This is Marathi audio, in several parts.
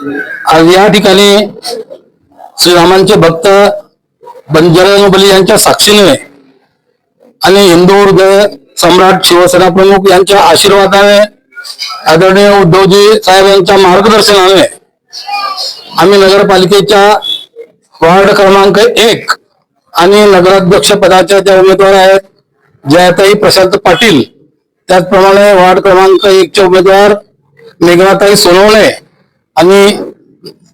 आज या ठिकाणी श्रीरामांचे भक्त बंजारा बली यांच्या साक्षीने आणि हिंदू हृदय सम्राट शिवसेना प्रमुख यांच्या आशीर्वादाने आदरणीय उद्धवजी साहेब यांच्या मार्गदर्शनाने आम्ही नगरपालिकेच्या वार्ड क्रमांक एक आणि नगराध्यक्ष पदाच्या ज्या उमेदवार आहेत जयाताई प्रशांत पाटील त्याचप्रमाणे वार्ड क्रमांक एकचे उमेदवार मेघनाताई सोनवणे आणि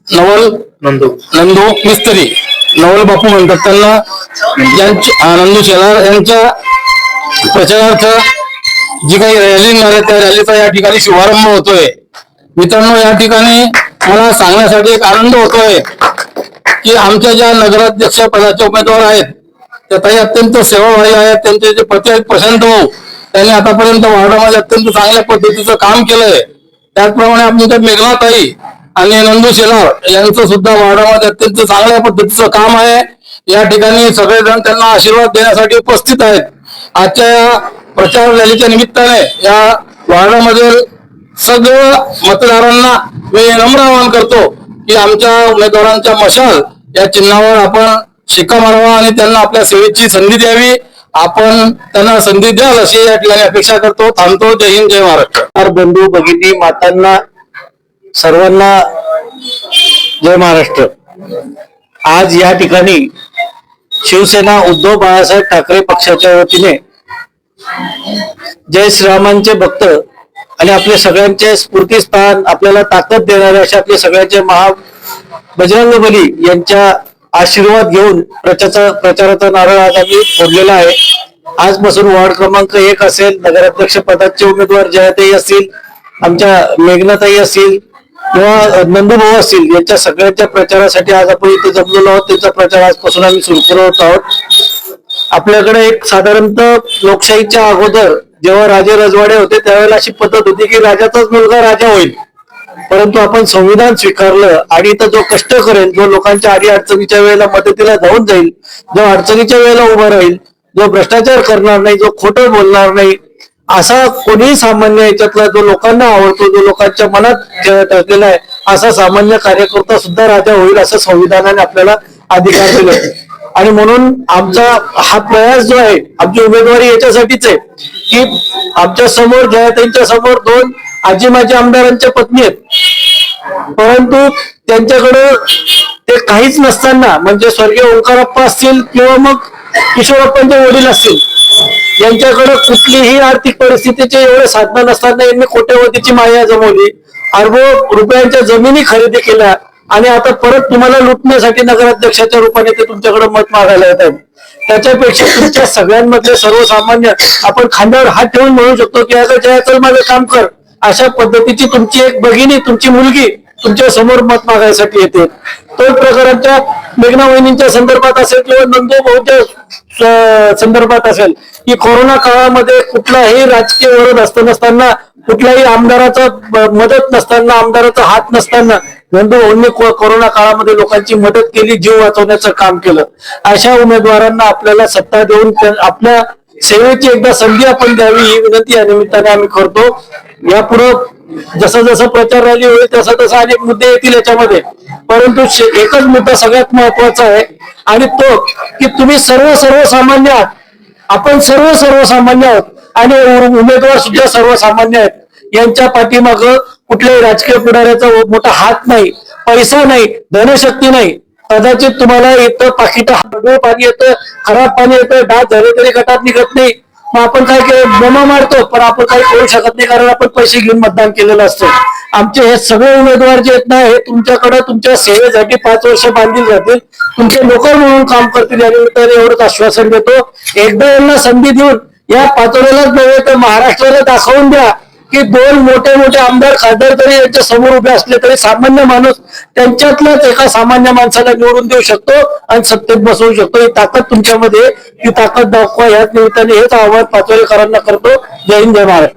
नवल नंदू. नंदू मिस्त्री. नवल बापू म्हणतात त्यांना. यांची अं, नंदू शेलार यांच्या प्रचारार्थ जी काही रॅली आहे त्या रॅलीचा या ठिकाणी शुभारंभ होतोय. मित्रांनो या ठिकाणी मला सांगण्यासाठी एक आनंद होतोय की आमच्या ज्या नगराध्यक्ष पदाचे उमेदवार आहेत त्या ताई अत्यंत सेवाभावी आहेत. त्यांचे जे पती आहेत प्रशांत भाऊ त्यांनी आतापर्यंत वार्डामध्ये अत्यंत चांगल्या पद्धतीचं काम केलंय. त्याचप्रमाणे आमच्या मेघनाताई आणि नंदू शेलार यांचं सुद्धा वार्डामध्ये अत्यंत चांगल्या पद्धतीचं काम आहे. या ठिकाणी सगळेजण त्यांना आशीर्वाद देण्यासाठी उपस्थित आहेत. आजच्या या प्रचार रॅलीच्या निमित्ताने या वार्डामधील सगळं मतदारांना मी नम्र आवाहन करतो की आमच्या उमेदवारांच्या मशाल या चिन्हावर आपण शिक्का मारावा आणि त्यांना आपल्या सेवेची संधी द्यावी. आपण त्यांना संधी द्याल अशी या ठिकाणी अपेक्षा करतो. थांबतो. जय हिंद जय महाराष्ट्र. बंधू भगिनी मातांना सर्वांना जय महाराष्ट्र. आज या ठिकाणी शिवसेना उद्धव बाळासाहेब ठाकरे पक्षाच्या वतीने जय श्रीरामांचे भक्त आणि आपले सगळ्यांचे स्फूर्तीस्थान आपल्याला ताकद देणारे असे आपले सगळ्यांचे महा बजरंग बली यांच्या आशीर्वाद घेऊन प्रचाराचा प्रचाराचा नारळ आज आम्ही फोडलेला आहे. आजपासून वार्ड क्रमांक एक असेल नगराध्यक्ष पदाचे उमेदवार जयाताई असतील आमच्या मेघनाताई असतील किंवा नंदूभाऊ असतील यांच्या सगळ्यांच्या प्रचारासाठी आज आपण इथे जमलेलो आहोत. त्यांचा प्रचार आजपासून आम्ही सुरू करत आहोत. आपल्याकडे एक साधारणतः लोकशाहीच्या अगोदर जेव्हा राजे रजवाडे होते त्यावेळेला अशी पद्धत होती की राजाचाच मुलगा राजा होईल. परंतु आपण संविधान स्वीकारलं आणि इथं जो कष्ट करेल जो लोकांच्या आडी अडचणीच्या वेळेला मदतीला धावून जाईल जो अडचणीच्या वेळेला उभा राहील जो भ्रष्टाचार करणार नाही जो खोटं बोलणार नाही असा कोणीही सामान्य याच्यातला जो लोकांना आवडतो जो लोकांच्या मनात ठ- ठरलेला आहे असा सामान्य कार्यकर्ता सुद्धा राजा होईल असं संविधानाने आपल्याला अधिकार दिले. आणि म्हणून आमचा हा प्रयास जो आहे आमची उमेदवारी याच्यासाठीच आहे की आमच्यासमोर जयाताईंच्या समोर दोन आजी माजी आमदारांच्या पत्नी आहेत. परंतु त्यांच्याकडे ते काहीच नसताना म्हणजे स्वर्गीय ओंकारप्पा असतील किंवा मग किशोरप्पांचे वडील असतील यांच्याकडे कुठलीही आर्थिक परिस्थितीचे एवढे साधनं नसताना यांनी कोट्यवधीची माया जमवली. अरबो रुपयांच्या जमिनी खरेदी केल्या आणि आता परत तुम्हाला लुटण्यासाठी नगराध्यक्षाच्या रूपाने ते तुमच्याकडे मत मागायला येत आहेत. त्याच्यापेक्षा तुमच्या सगळ्यांमधले सर्वसामान्य आपण खांद्यावर हात ठेवून म्हणू शकतो की आता जया चल माझं काम कर. अशा पद्धतीची तुमची एक भगिनी तुमची मुलगी तुमच्यासमोर मत मागायसाठी येते. तोच प्रकारांच्या मेघना वहिनींच्या संदर्भात असेल किंवा नंदू भाऊच्या संदर्भात असेल की कोरोना काळामध्ये कुठलाही राजकीय वरद असत नसताना कुठल्याही आमदाराचा मदत नसताना आमदाराचा हात नसताना नंदू कोरोना काळामध्ये लोकांची मदत केली जीव वाचवण्याचं काम केलं. अशा उमेदवारांना आपल्याला सत्ता देऊन आपल्या सेवेची एकदा संधी आपण द्यावी ही विनंती या निमित्ताने आम्ही करतो. यापुढे जसं जसं प्रचार रॅली होईल तसं तसं अनेक मुद्दे येतील याच्यामध्ये. परंतु एकच मुद्दा सगळ्यात महत्त्वाचा आहे आणि तो की तुम्ही सर्व सर्वसामान्य आहात. आपण सर्व सर्वसामान्य आहोत. आणि उमेदवार सुद्धा सर्वसामान्य आहेत. यांच्या पाठीमाग कुठल्याही राजकीय पुढाऱ्याचा मोठा हात नाही पैसा नाही धनशक्ती नाही. कदाचित तुम्हाला येतं पाकिट पाणी येतं खराब पाणी येतं डास झाले तरी गटात निघत नाही. मग आपण काय केलं? मारतो पण आपण काही करू शकत नाही कारण आपण पैसे घेऊन मतदान केलेलं असतं. आमचे हे सगळे उमेदवार जे आहेत ना हे तुमच्याकडे तुमच्या सेवेसाठी पाच वर्ष बांधली जातील. तुमचे नोकर म्हणून काम करतील यानिमित्ताने एवढंच आश्वासन देतो. एकदा यांना संधी देऊन या पातळीलाच नव्हे तर महाराष्ट्राला दाखवून द्या की दोन मोठे मोठे आमदार खासदार जरी यांच्या समोर उभे असले तरी सामान्य माणूस त्यांच्यातल्याच एका सामान्य माणसाला निवडून देऊ शकतो आणि सत्तेत बसवू शकतो. ही ताकद तुमच्यामध्ये ही ताकद दाखवा. याच निमित्ताने हेच आव्हान पाचोळेकरांना करतो. जय हिंद जय महाराष्ट्र.